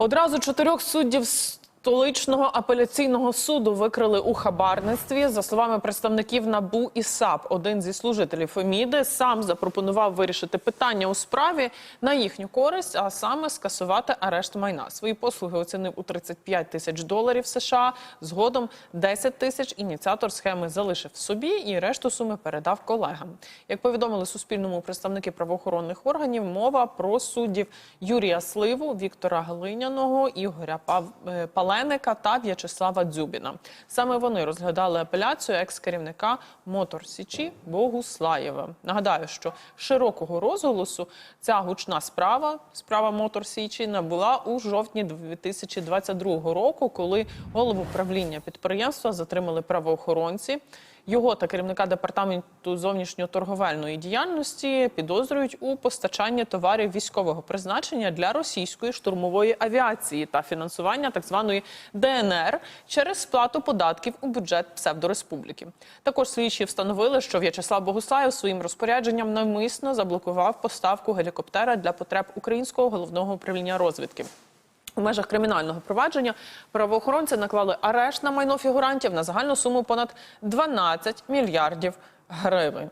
Одразу чотирьох суддів столичного апеляційного суду викрили у хабарництві. За словами представників НАБУ і САП, один зі служителів Феміди сам запропонував вирішити питання у справі на їхню користь, а саме скасувати арешт майна. Свої послуги оцінив у 35 тисяч доларів США. Згодом 10 тисяч ініціатор схеми залишив собі і решту суми передав колегам. Як повідомили Суспільному представники правоохоронних органів, мова про суддів Юрія Сливу, Віктора Глиняного, Ігоря Пав... е, та В'ячеслава Дзюбіна. Саме вони розглядали апеляцію екс-керівника Мотор Січі Богуслаєва. Нагадаю, що широкого розголосу ця гучна справа, справа Мотор Січі, набула у жовтні 2022 року, коли голову правління підприємства затримали правоохоронці. Його та керівника департаменту зовнішньоторговельної діяльності підозрюють у постачанні товарів військового призначення для російської штурмової авіації та фінансування так званої ДНР через сплату податків у бюджет псевдореспубліки. Також слідчі встановили, що В'ячеслав Богуслаєв своїм розпорядженням навмисно заблокував поставку гелікоптера для потреб українського головного управління розвідки. У межах кримінального провадження правоохоронці наклали арешт на майно фігурантів на загальну суму понад 12 мільярдів гривень.